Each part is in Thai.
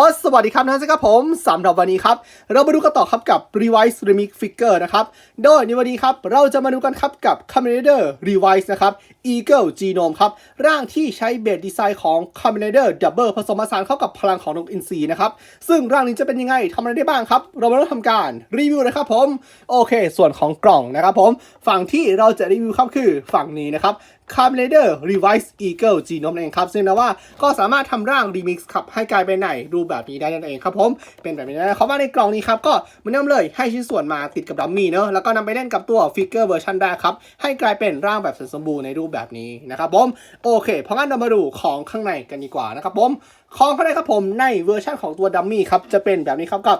อสวัสดีครับท่านใชมครับผมสำหรับวันนี้ครับ เรามาดูกันต่อครับกับ Revise Remix Figure นะครับ โดยในวันนี้ครับ เราจะมาดูกันครับกับ Commander Revise นะครับ Eagle Genome ครับ ร่างที่ใช้เบสดีไซน์ของ Commander Double ผสมผสานเข้ากับพลังของนกอินทรีนะครับ ซึ่งร่างนี้จะเป็นยังไงทำอะไรได้บ้างครับ เรามาเริ่มทำการรีวิวเลยครับผม โอเค ส่วนของกล่องนะครับผม ฝั่งที่เราจะรีวิวครับคือฝั่งนี้นะครับ c a r b o n a t o r Revised Eagle Genome นั่นเองครับ ซึ่งนะว่าก็สามารถทำร่าง Remix ครับให้กลายเป็นไหนรูปแบบนี้ได้นั่นเองครับผม เป็นแบบนี้นะครับว่าในกล่องนี้ครับ ก็เหมันเริ่มเลยให้ชิ้นส่วนมาติดกับดัมมี่เนอะแล้วก็นำไปเล่นกับตัวฟิกเกอร์เวอร์ชันแรกครับ ให้กลายเป็นร่างแบบสมบูรณ์ในรูปแบบนี้นะครับผม โอเค เพราะงั้นเรามาดูของข้างในกันดีกว่านะครับผม ของข้างในครับผมในเวอร์ชันของตัวดัมมี่ครับจะเป็นแบบนี้ครับกับ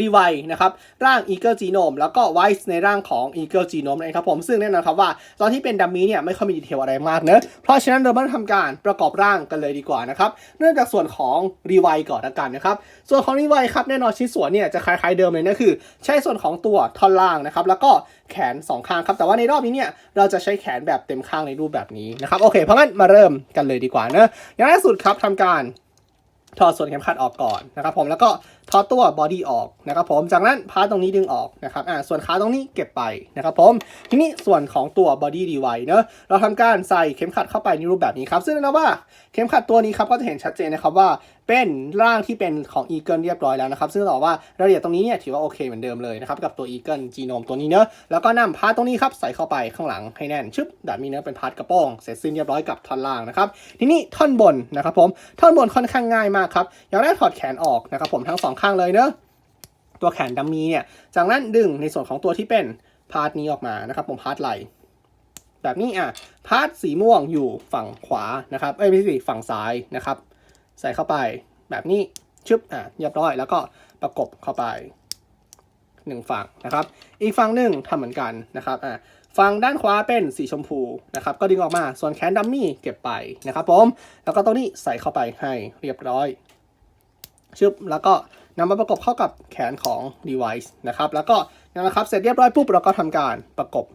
รีไวนะครับร่าง Eagle Genome แล้วก็ไวส์ในร่างของ Eagle Genome นั่นเองครับผมซึ่งแน่นอนครับว่าตอนที่เป็นดัมมี่เนี่ยไม่ค่อยมีดีเทลอะไรมากเนอะเพราะฉะนั้นเรามาทำการประกอบร่างกันเลยดีกว่านะครับเริ่มจากส่วนของรีไวก่อนละกันนะครับส่วนของรีไวครับแน่นอนชิ้นส่วนเนี่ยจะคล้ายๆเดิมเลยนะคือ ใช้ส่วนของตัวท่อนล่างนะครับแล้วก็แขนสองข้างครับแต่ว่าในรอบนี้เนี่ยเราจะใช้แขนแบบเต็มข้างในรูปแบบนี้นะครับโอเคเพราะงั้นมาเริ่มกันเลยดีกว่าเนอะอย่างแรกสุดครับทำการถอดส่วนเข็มขัดออกก่อนนะครับผมแล้วก็ ถอดตัวบอดี้ออกนะครับผม จากนั้นพาร์ตตรงนี้ดึงออกนะครับ อ่า ส่วนขาตรงนี้เก็บไปนะครับผม ทีนี้ส่วนของตัวบอดี้ดีไวเนอะเราทำการใส่เข็มขัดเข้าไปในรูปแบบนี้ครับ ซึ่งแน่นำว่าเข็มขัดตัวนี้ครับก็จะเห็นชัดเจนนะครับว่า เป็นร่างที่เป็นของ Eagle เรียบร้อยแล้วนะครับ ซึ่งต่อว่ารายละเอียดตรงนี้เนี่ยถือว่าโอเคเหมือนเดิมเลยนะครับกับตัว Eagle Genome ตัวนี้เนอะแล้วก็นำพาร์ตตรงนี้ครับใส่เข้าไปข้างหลังให้แน่นชึบแบบนี้เนื้อเป็นพาร์ตกระโปรงเสร็จสิ้นเรียบร้อยกับท่อนล่างนะครับทีนี้ท่อนบนนะครับผมท่อนบนค่อนข้างง่ายมากครับอย่างแรกถอดแขนออกนะครับผมทั้งสองข้างเลยเนอะตัวแขนดัมมีเนี่ยจากนั้นดึงในส่วนของตัวที่เป็นพาร์ทนี้ออกมานะครับผมพาร์ทไหลแบบนี้อะพาร์ทสีม่วงอยู่ฝั่งขวานะครับเอ้ยไม่ใช่ฝั่งซ้ายนะครับ ใส่เข้าไปแบบนี้ชึบอะเรียบร้อย แล้วก็ประกบเข้าไปหนึ่งฝั่งนะครับ อีกฝั่งหนึ่งทำเหมือนกันนะครับอะฝั่งด้านขวาเป็นสีชมพูนะครับ ก็ดึงออกมาส่วนแขนดัมมี่เก็บไปนะครับผม แล้วก็ตรงนี้ใส่เข้าไปให้เรียบร้อยชึบแล้วก็นำมาประกบเข้ากับแขนของ device นะครับ แล้วก็นะครับเสร็จเรียบร้อยปุ๊บเราก็ทำการประกบ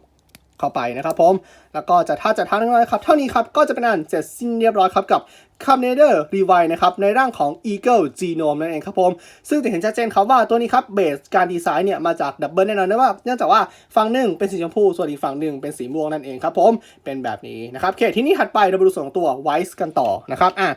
เข้าไปนะครับผม แล้วก็จะท่าจะท่าเรียบร้อยครับ เท่านี้ครับ ก็จะเป็นอันเสร็จสิ้นเรียบร้อยครับกับ c o m n a d e r Revive นะครับในร่างของ Eagle Genome นั่นเองครับผม ซึ่งจะเห็นชัดเจนครับว่าตัวนี้ครับเบสการดีไซน์เนี่ยมาจากดับเบิลแน่นอนนะว่าเนื่องจากว่าฝั่งหนึ่งเป็นสีชมพู ส่วนอีกฝั่งหนึ่งเป็นสีม่วงนั่นเองครับผมเป็นแบบนี้นะครับโอเคที่นี้ถัดไปเราไปดูส่วนของตัว Wise กันต่อนะครับอะ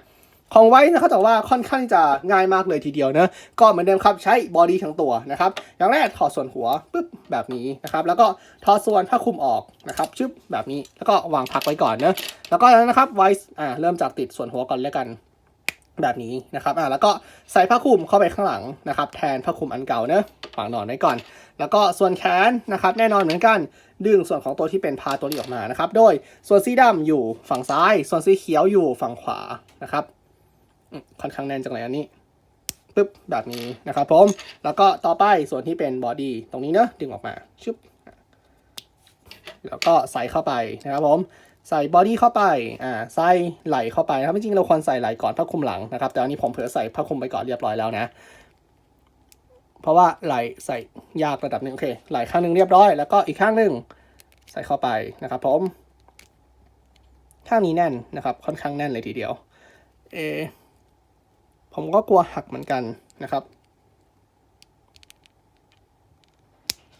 ของไว้นะครับแต่ว่าค่อนข้างจะง่ายมากเลยทีเดียวนะก็เหมือนเดิมครับใช้บอดี้ทั้งตัวนะครับอย่างแรกถอดส่วนหัวปึ๊บแบบนี้นะครับแล้วก็ถอดส่วนผ้าคลุมออกนะครับชึบแบบนี้แล้วก็วางพักไว้ก่อนนะแล้วก็แล้วนะครับไว้อ่าเริ่มจากติดส่วนหัวก่อนแล้วกันแบบนี้นะครับอ่าแล้วก็ใส่ผ้าคลุมเข้าไปข้างหลังนะครับแทนผ้าคลุมอันเก่าเนะฝังนอนไว้ก่อน แล้วก็ส่วนแขนนะครับแน่นอนเหมือนกันดึงส่วนของตัวที่เป็นพาตัวนี้ออกมานะครับโดยส่วนสีดำอยู่ฝั่งซ้าย ส่วนสีเขียวอยู่ฝั่งขวานะครับ ค่อนข้างแน่นจังเลยอันนี้ปึ๊บแบบนี้นะครับผม แล้วก็ต่อไปส่วนที่เป็นบอดี้ตรงนี้เนอะดึงออกมาชึบแล้วก็ใส่เข้าไปนะครับผมใส่บอดี้เข้าไป อ่า ใส่ไหลเข้าไปนะครับ จริงๆ เราควรใส่ไหลก่อนผ้าคลุมหลังนะครับ แต่อันนี้ผมเผื่อใส่ผ้าคลุมไปก่อนเรียบร้อยแล้วนะ เพราะว่าไหลใส่ยากระดับหนึ่งโอเค ไหลข้างหนึ่งเรียบร้อย แล้วก็อีกข้างหนึ่งใส่เข้าไปนะครับผม ข้างนี้แน่นนะครับ ค่อนข้างแน่นเลยทีเดียว เอ ผมก็กลัวหักเหมือนกันนะครับ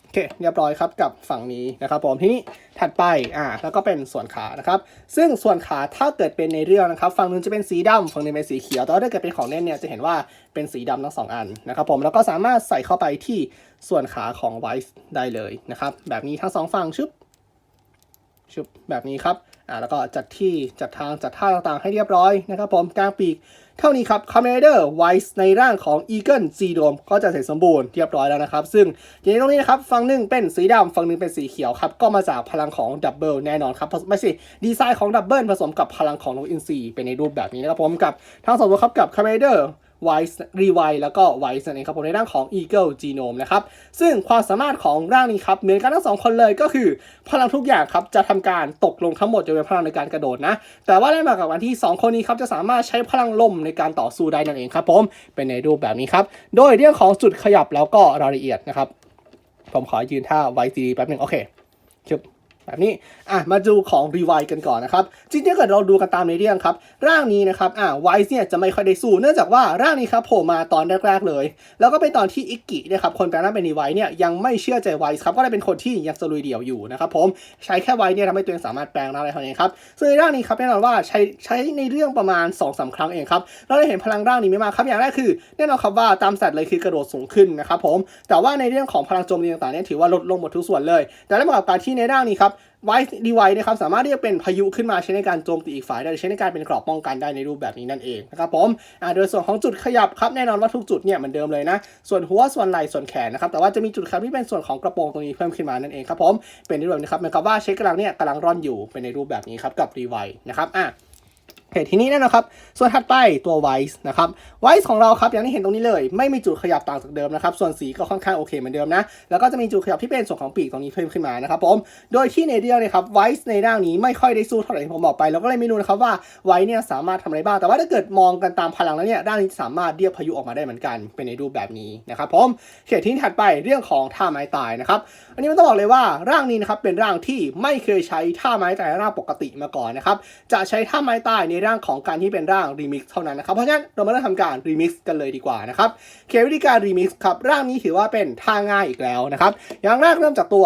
โอเคเรียบร้อยครับกับฝั่งนี้นะครับผมทีนี้ถัดไปอ่าแล้วก็เป็นส่วนขานะครับซึ่งส่วนขาถ้าเกิดเป็นในเรื่องนะครับฝั่งนึงจะเป็นสีดำฝั่งนึงเป็นสีเขียวแต่ว่าถ้าเกิดเป็นของเล่นเนี่ยจะเห็นว่าเป็นสีดำทั้งสองอันนะครับผมแล้วก็สามารถใส่เข้าไปที่ส่วนขาของไวส์ได้เลยนะครับแบบนี้ทั้งสองฝั่งชึบชึบแบบนี้ครับ อ่าแล้วก็จัดที่จัดทางจัดท่าต่างๆ ให้เรียบร้อยนะครับผมกลางปีกเท่านี้ครับ Commander Wise ในร่างของ Eagle G Dome ก็จะเสร็จสมบูรณ์เรียบร้อยแล้วนะครับ ซึ่งทีนี้ตรงนี้นะครับฝั่งหนึ่งเป็นสีดำฝั่งหนึ่งเป็นสีเขียวครับ ก็มาจากพลังของ Double แน่นอนครับ ไม่ใช่ดีไซน์ของ Double ผสมกับพลังของนกอินทรีเป็นในรูปแบบนี้นะครับผมกับทั้งสองตัวครับกับ Commander Wise Revive แล้วก็ Wise นั่นเองครับผมในร่างของ Eagle Genome นะครับ ซึ่งความสามารถของร่างนี้ครับ เหมือนกันทั้งสองคนเลยก็คือ พลังทุกอย่างครับ จะทำการตกลงทั้งหมดจะเป็นพลังในการกระโดดนะ แต่ว่าได้มากับวันที่ 2 คนนี้ครับ จะสามารถใช้พลังลมในการต่อสู้ได้นั่นเองครับผมเป็นในรูปแบบนี้ครับ โดยเรื่องของจุดขยับแล้วก็รายละเอียดนะครับผมขอยืนท่าไว้ดีแป๊บหนึงโอเคชึบ แบบนี้อะมาดูของรีไวกันก่อนนะครับจริงๆถ้าเกิดเราดูกันตามในเรื่องครับ ร่างนี้นะครับอะไวส์เนี่ยจะไม่ค่อยได้สู้เนื่องจากว่าร่างนี้ครับโผล่มาตอนแรกๆเลย แล้วก็เป็นตอนที่อิกกินะครับคนแปลงร่างเป็นรีไวเนี่ยยังไม่เชื่อใจไวส์ครับก็เลยเป็นคนที่ยังสลุยเดี่ยวอยู่นะครับผมใช้แค่ไวส์เนี่ยทำให้ตัวเองสามารถแปลงร่างได้เท่านั้นครับซึ่งในร่างนี้ครับแน่นอนว่าใช้ใช้ในเรื่องประมาณ2อสาครั้งเองครับเราได้เห็นพลังร่างนี้ไม่มากครับอย่างแรกคือแน่นอนครับว่าตามสัตว์เลยคือกระโดดสูงขึ้นนะครับผมแต่ว่าในเรื่องของพลังโจมตีต่างๆเนี่ยถือว่าลดลงหมดทุกส่วนเลย แต่แล้วกับการที่ในร่างนี้ครับไวส์ดีไวนะครับสามารถที่จะเป็นพายุขึ้นมาใช้ในการโจมตีอีกฝ่ายได้ใช้ในการเป็นกรอบป้องกันได้ในรูปแบบนี้นั่นเองนะครับผมอ่าโดยส่วนของจุดขยับครับแน่นอนว่าทุกจุดเนี่ยเหมือนเดิมเลยนะ ส่วนหัวส่วนไหล่ส่วนแขนนะครับแต่ว่าจะมีจุดขยับที่เป็นส่วนของกระโปรงตรงนี้เพิ่มขึ้นมานั่นเองครับผมเป็นในรูปแบบนี้ครับหมายความว่าเช็คกำลังเนี่ยกำลังร่อนอยู่เป็นในรูปแบบนี้ครับกับรีไวนะครับอะ โอเคทีนี้เนี่ยนะครับ ส่วนถัดไปตัว Vice นะครับ Vice ของเราครับอย่างที่เห็นตรงนี้เลย ไม่มีจุดขยับต่างจากเดิมนะครับ ส่วนสีก็ค่อนข้างโอเคเหมือนเดิมนะ แล้วก็จะมีจุดขยับที่เป็นส่วนของปีกตรงนี้เพิ่มขึ้นมานะครับผม โดยที่ในเดียวเนี่ยครับ Vice ในร่างนี้ไม่ค่อยได้สู้เท่าไหร่ที่ผมบอกไปแล้วก็เลยไม่รู้นะครับว่า Vice เนี่ยสามารถทำอะไรบ้าง แต่ว่าถ้าเกิดมองกันตามพลังแล้วเนี่ยร่างนี้สามารถเรียกพายุออกมาได้เหมือนกัน เป็นในรูปแบบนี้นะครับผมเขตที่ถัดไปเรื่องของท่าไม้ตายนะครับอันนี้มันต้องบอกเลยว่าร่างนี้นะครับเป็นร่างที่ไม่เคยใช้ท่าไม้ตายร่างปกติมาก่อนนะครับจะใช้ท่าไม้ตายในร่างของการที่เป็นร่างรีมิกซ์เท่านั้นนะครับ เพราะฉะนั้นเรามาเริ่มทำการรีมิกซ์กันเลยดีกว่านะครับเควิธีการรีมิกซ์ครับร่างนี้ถือว่าเป็นท่าง่ายอีกแล้วนะครับ อย่างแรกเริ่มจากตัว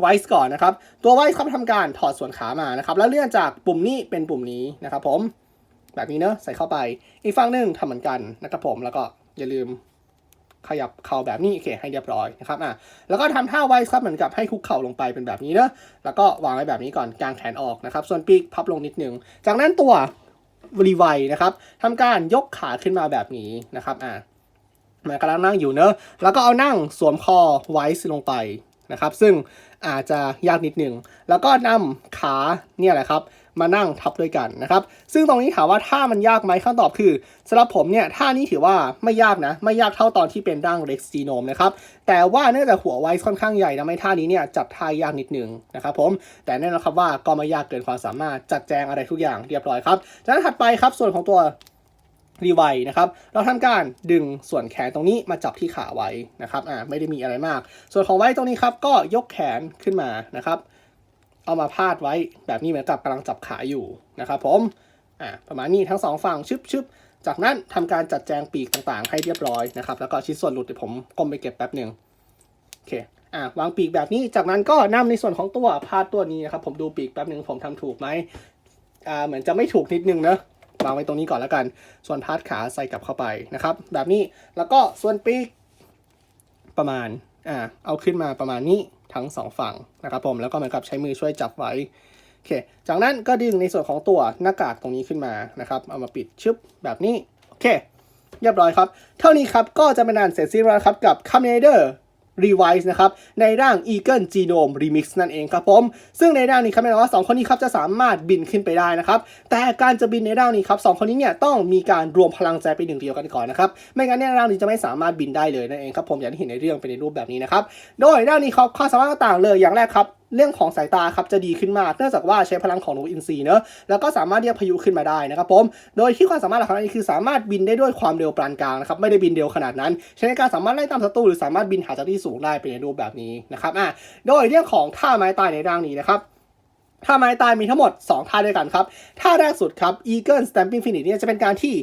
ไวส์ก่อนนะครับ ตัวไวส์ครับทำการถอดส่วนขามานะครับ แล้วเลื่อนจากปุ่มนี้เป็นปุ่มนี้นะครับ ผม แบบนี้เนอะใส่เข้าไป อีกฝั่งหนึ่งทำเหมือนกันนะครับผมแล้วก็อย่าลืม ขยับเข่าแบบนี้โอเคให้เรียบร้อยนะครับอะแล้วก็ทำท่าไว้ครับเหมือนกับให้คุกเข่าลงไปเป็นแบบนี้เนอะแล้วก็วางไว้แบบนี้ก่อนกางแขนออกนะครับ ส่วนปีกพับลงนิดนึง จากนั้นตัวรีไวนะครับทำการยกขาขึ้นมาแบบนี้นะครับอะมันกำลังนั่งอยู่เนอะแล้วก็เอานั่งสวมคอไว้ลงไปนะครับ ซึ่งอาจจะยากนิดหนึ่ง แล้วก็นำขาเนี่ยแหละครับ มานั่งทับด้วยกันนะครับ ซึ่งตรงนี้ถามว่าท่ามันยากไหมคำตอบคือสำหรับผมเนี่ยท่านี้ถือว่าไม่ยากนะ ไม่ยากเท่าตอนที่เป็นร่าง Rex Genome นะครับ แต่ว่าเนื่องจากหัวไวซ์ค่อนข้างใหญ่นะไม่ท่านี้เนี่ยจับท่ายากนิดนึงนะครับผมแต่แน่นอนครับว่าก็ไม่ยากเกินความสามารถจัดแจงอะไรทุกอย่างเรียบร้อยครับจากนั้นถัดไปครับส่วนของตัวรีไวนะครับ เราทำการดึงส่วนแขนตรงนี้มาจับที่ขาไว้นะครับ อ่า ไม่ได้มีอะไรมาก ส่วนของไว้ตรงนี้ครับ ก็ยกแขนขึ้นมานะครับ เอามาพาดไว้แบบนี้เหมือนกับกำลังจับขาอยู่นะครับผมอ่าประมาณนี้ทั้งสองฝั่งชึบชึบจากนั้นทำการจัดแจงปีกต่างๆ ให้เรียบร้อยนะครับ แล้วก็ชิ้นส่วนหลุดเดี๋ยวผมก้มไปเก็บแป๊บหนึ่งโอเคอ่าวางปีกแบบนี้จากนั้นก็นำในส่วนของตัวพาดตัวนี้นะครับ ผมดูปีกแป๊บหนึ่งผมทำถูกไหมอ่าเหมือนจะไม่ถูกนิดนึงเนอะวางไว้ตรงนี้ก่อนแล้วกัน ส่วนพาดขาใส่กลับเข้าไปนะครับ แบบนี้แล้วก็ส่วนปีกประมาณ อ่าเอาขึ้นมาประมาณนี้ทั้งสองฝั่งนะครับผมแล้วก็เหมือนกับใช้มือช่วยจับไว้โอเคจากนั้นก็ดึงในส่วนของตัวหน้ากากตรงนี้ขึ้นมานะครับเอามาปิดชึบแบบนี้โอเคเรียบร้อยครับ เท่านี้ครับก็จะเป็นอันเสร็จสิ้นแล้วครับกับ c Revise นะครับในร่าง Eagle Genome Remix นั่นเองครับผม ซึ่งในร่างนี้ครับแน่นอนว่าสองคนนี้ครับจะสามารถบินขึ้นไปได้นะครับ แต่การจะบินในร่างนี้ครับสองคนนี้เนี่ยต้องมีการรวมพลังใจเป็นหนึ่งเดียวกันก่อนนะครับ ไม่งั้นเนี่ยร่างนี้จะไม่สามารถบินได้เลยนั่นเองครับผมอย่างที่เห็นในเรื่องเป็นในรูปแบบนี้นะครับ โดยร่างนี้เขาข้อสามารถต่างเลยอย่างแรกครับ เรื่องของสายตาครับจะดีขึ้นมากเนื่องจากว่าใช้พลังของนกอินทรีเนอะแล้วก็สามารถเรียกพายุขึ้นมาได้นะครับผมโดยที่ความสามารถหลักของมันคือสามารถบินได้ด้วยความเร็วปานกลางนะครับไม่ได้บินเร็วขนาดนั้นใช้ในการสามารถไล่ตามศัตรูหรือสามารถบินหาจากที่สูงได้เป็นในรูปแบบนี้นะครับอะโดยเรื่องของท่าไม้ตายในร่างนี้นะครับท่าไม้ตายมีทั้งหมด 2 ท่าด้วยกันครับ ท่าแรกสุดครับ Eagle Stamping Finish เนี่ยจะเป็นการที่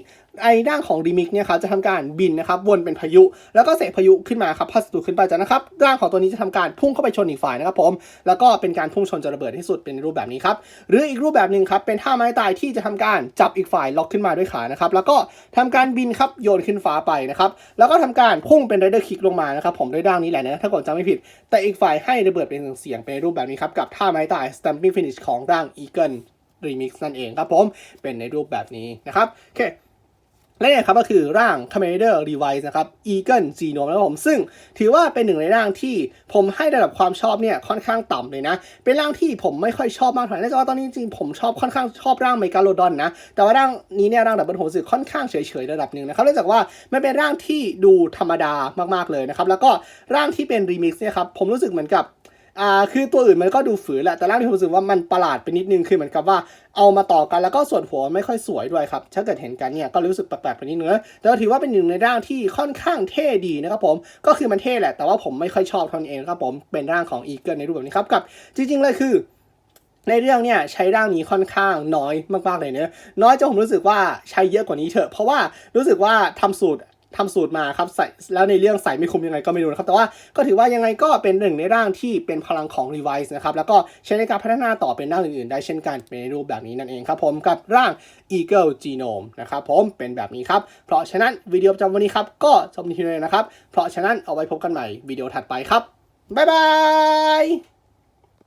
ไอ้ด้านของ Remix เนี่ยครับจะทำการบินนะครับวนเป็นพายุ แล้วก็เสกพายุขึ้นมาครับพัดศัตรูขึ้นไปจากนะครับร่างของตัวนี้จะทำการพุ่งเข้าไปชนอีกฝ่ายนะครับผมแล้วก็เป็นการพุ่งชนจนระเบิดที่สุดเป็นรูปแบบนี้ครับหรืออีกรูปแบบหนึ่งครับเป็นท่าไม้ตายที่จะทำการจับอีกฝ่ายล็อกขึ้นมาด้วยขานะครับแล้วก็ทำการบินครับโยนขึ้นฟ้าไปนะครับแล้วก็ทำการพุ่งเป็นไรเดอร์คิกลงมานะครับผมด้วยด้านนี้แหละนะถ้าเกดจำไม่ผิด แต่อีกฝ่ายให้ระเบิดเป็นเสียงเป็นรูปแบบนี้ครับกับท่าไม้ตาย stamping finish ของร่าง Eagle Remix นั่นเองครับผมเป็นในรูปแบบนี้นะครับโอเค และเนี่ยครับก็คือร่าง Commander Revise นะครับ Eagle Genome นะครับผมซึ่งถือว่าเป็นหนึ่งในร่างที่ผมให้ระดับความชอบเนี่ยค่อนข้างต่ำเลยนะ เป็นร่างที่ผมไม่ค่อยชอบมากเท่าไหร่เนื่องจากว่าตอนนี้จริงผมชอบค่อนข้างชอบร่างเมกาโลดอนนะ แต่ว่าร่างนี้เนี่ยร่างดับเบิลโหสึกค่อนข้างเฉยๆระดับหนึ่งนะครับเนื่องจากว่ามันเป็นร่างที่ดูธรรมดามากๆเลยนะครับแล้วก็ร่างที่เป็น Remix เนี่ยครับผมรู้สึกเหมือนกับ อ่าคือตัวอื่นมันก็ดูฝืนแหละแต่ร่างที่ผมรู้สึกว่ามันประหลาดไปนิดนึงคือเหมือนกับว่าเอามาต่อกันแล้วก็ส่วนหัวไม่ค่อยสวยด้วยครับถ้าเกิดเห็นกันเนี่ยก็รู้สึกแปลกๆไปนิดนึงนะแต่ก็ถือว่าเป็นหนึ่งในร่างที่ค่อนข้างเท่ดีนะครับผมก็คือมันเท่แหละแต่ว่าผมไม่ค่อยชอบท่านเองครับผมเป็นร่างของอีเกิลในรูปแบบนี้ครับกับจริงๆเลยคือในเรื่องเนี่ยใช้ร่างนี้ค่อนข้างน้อยมากๆเลยเนะน้อยจนผมรู้สึกว่าใช้เยอะกว่านี้เถอะ เพราะว่ารู้สึกว่าทำสูตร ทำสูตรมาครับใส่แล้วในเรื่องใส่ไม่คุมยังไงก็ไม่รู้นะครับ แต่ว่าก็ถือว่ายังไงก็เป็นหนึ่งในร่างที่เป็นพลังของ Revise นะครับ แล้วก็ใช้ในการพัฒนาต่อเป็นร่างอื่นๆ ได้เช่นกันเป็นในรูปแบบนี้นั่นเองครับผมกับร่าง Eagle Genome นะครับผมเป็นแบบนี้ครับ เพราะฉะนั้นวิดีโอประจำวันนี้ครับก็จบในที่นี้เลยนะครับ เพราะฉะนั้นเอาไว้พบกันใหม่วิดีโอถัดไปครับบ๊ายบาย